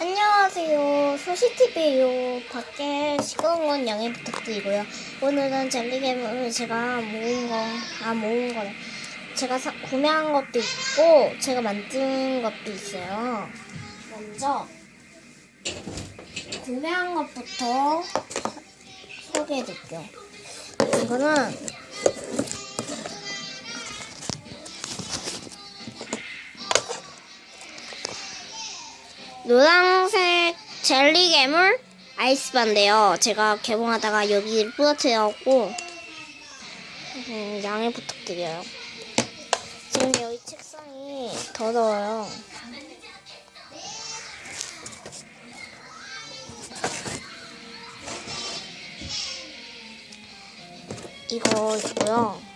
안녕하세요. 소시TV요. 밖에 시끄러운 건 양해 부탁드리고요. 오늘은 젤리괴물을 제가 모은 거, 아, 모은 거래. 제가 사- 구매한 것도 있고, 제가 만든 것도 있어요. 먼저, 구매한 것부터 소개해 드릴게요. 이거는, 노란색 젤리 괴물 아이스바인데요. 제가 개봉하다가 여기를 부러뜨려갖고 음, 양해 부탁드려요. 지금 여기 책상이 더러워요. 이거 있고요.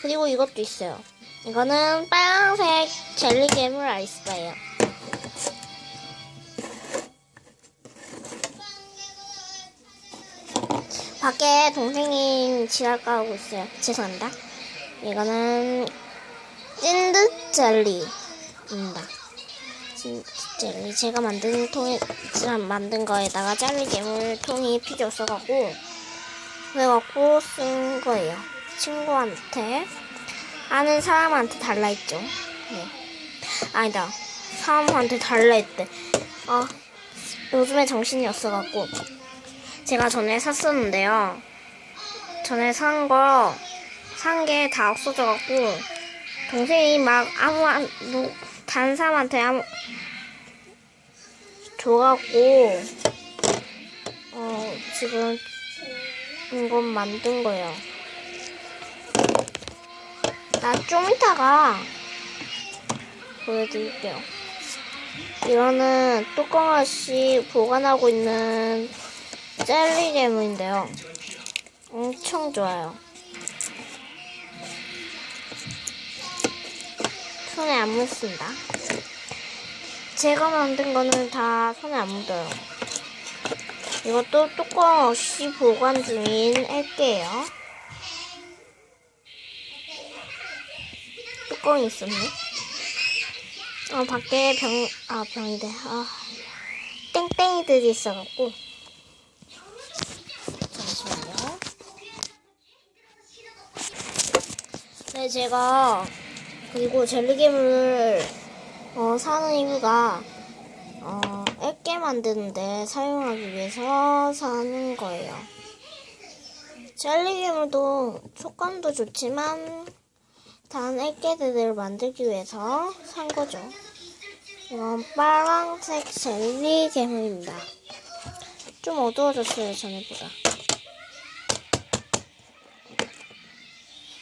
그리고 이것도 있어요. 이거는 빨간색 젤리 괴물 아이스바예요. 밖에 동생이 지랄 까고 있어요. 죄송합니다. 이거는 찐득 젤리입니다. 찐득 젤리 제가 만든 통에 만든 거에다가 젤리 괴물 통이 필요 없어갖고 그래갖고 쓴 거예요. 친구한테 아는 사람한테 달라 했죠. 네. 아니다. 사람한테 달라 했대. 아 요즘에 정신이 없어갖고 제가 전에 샀었는데요. 전에 산 거 산 게 다 없어져갖고 동생이 막 아무 한- 누- 다른 사람한테 아무 줘갖고 어 지금 이건 만든 거예요. 나좀 이따가 보여드릴게요. 이거는 뚜껑 없이 보관하고 있는 젤리 괴물인데요. 엄청 좋아요. 손에 안 묻습니다. 제가 만든 거는 다 손에 안 묻어요. 이것도 뚜껑 없이 보관 중인 앨게예요. 뚜껑이 있었네. 어, 밖에 병, 아, 병이래. 아, 땡땡이들이 있어갖고. 잠시만요. 네, 제가, 그리고 젤리괴물을, 어, 사는 이유가, 어, 앱게 만드는데 사용하기 위해서 사는 거예요. 젤리괴물도 촉감도 좋지만, 다른 액계들을 만들기 위해서 산 거죠. 이건 빨강색 젤리 괴물입니다. 좀 어두워졌어요, 전에보다.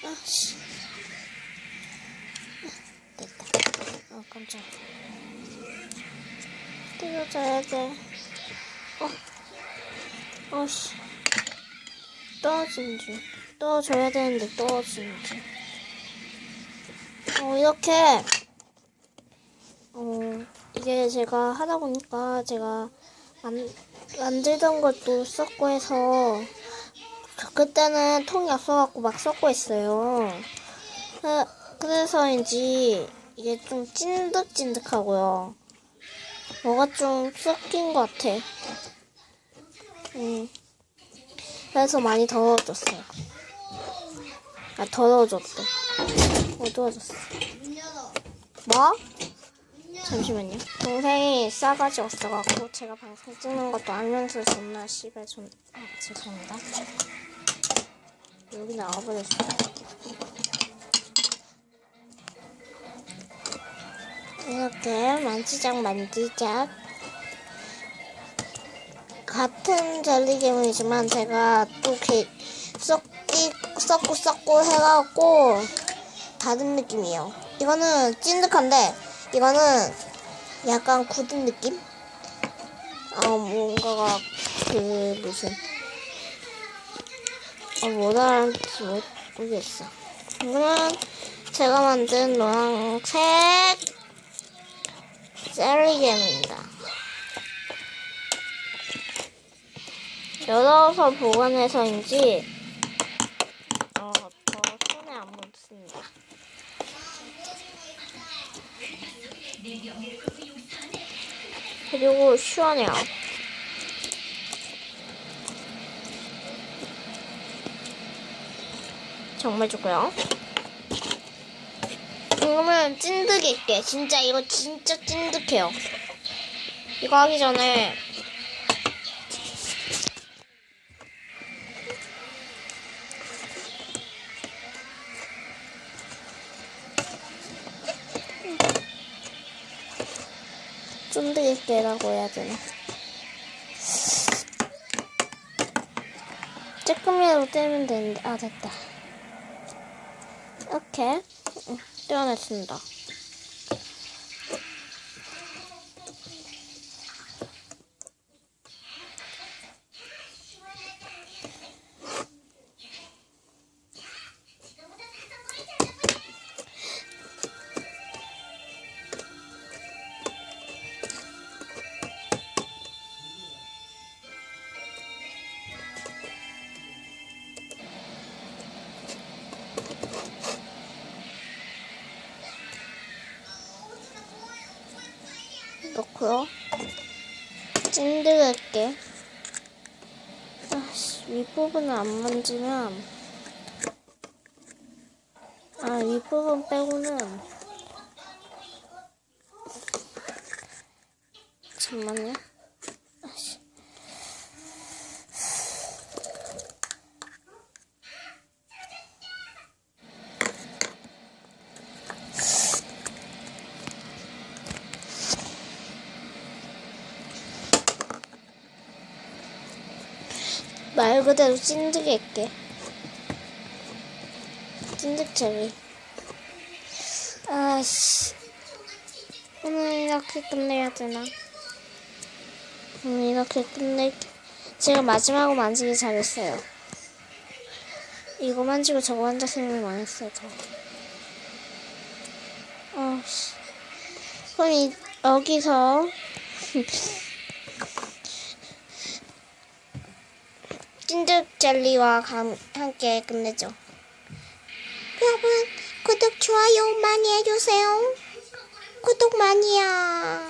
아씨. 됐다. 어, 깜짝이야. 뜯어져야 돼. 어. 어씨. 떨어지는 줄. 떨어져야 되는데 떨어지는 줄. 어, 이렇게, 어, 이게 제가 하다 보니까 제가 만, 만들던 것도 썼고 해서, 그때는 통이 없어갖고 막 썼고 했어요. 그, 그래서인지 이게 좀 찐득찐득하고요. 뭐가 좀 섞인 것 같아. 음. 그래서 많이 더러워졌어요. 아, 더러워졌대. 어두워졌어. 뭐? 잠시만요. 동생이 싸가지 없어갖고 제가 방송 찍는 것도 알면서 존나 씨발 존. 아 죄송합니다. 여기 나와버렸어. 이렇게 만지작 만지작 같은 젤리 괴물이지만 제가 또 이렇게 섞기 섞고 섞고 해갖고 다른 느낌이에요. 이거는 찐득한데 이거는 약간 굳은 느낌? 어 뭔가가 그 무슨 어 뭐라는지 모르겠어. 이거는 제가 만든 노란색 젤리 괴물입니다. 열어서 보관해서인지 어, 더 손에 안 묻습니다. 그리고 시원해요. 정말 좋고요. 그러면 찐득일게. 진짜 이거 진짜 찐득해요. 이거 하기 전에 쫀득일게라고 해야 되나? 조금이라도 떼면 되는데 아 됐다. 응, 떼어냈습니다. 넣고요. 찐득할게. 아씨, 윗부분을 안 만지면, 아, 윗부분 빼고는, 잠만요. 말 그대로 찐득할게. 찐득jel리. 아씨. 오늘 이렇게 끝내야 되나? 오늘 이렇게 끝낼게. 제가 마지막으로 만지기 잘했어요. 이거 만지고 저거 만졌으면 망했어요, 저. 아씨. 그럼 이, 여기서 찐득 젤리와 감- 함께 끝내죠. 여러분 구독 좋아요 많이 해주세요. 구독 많이야.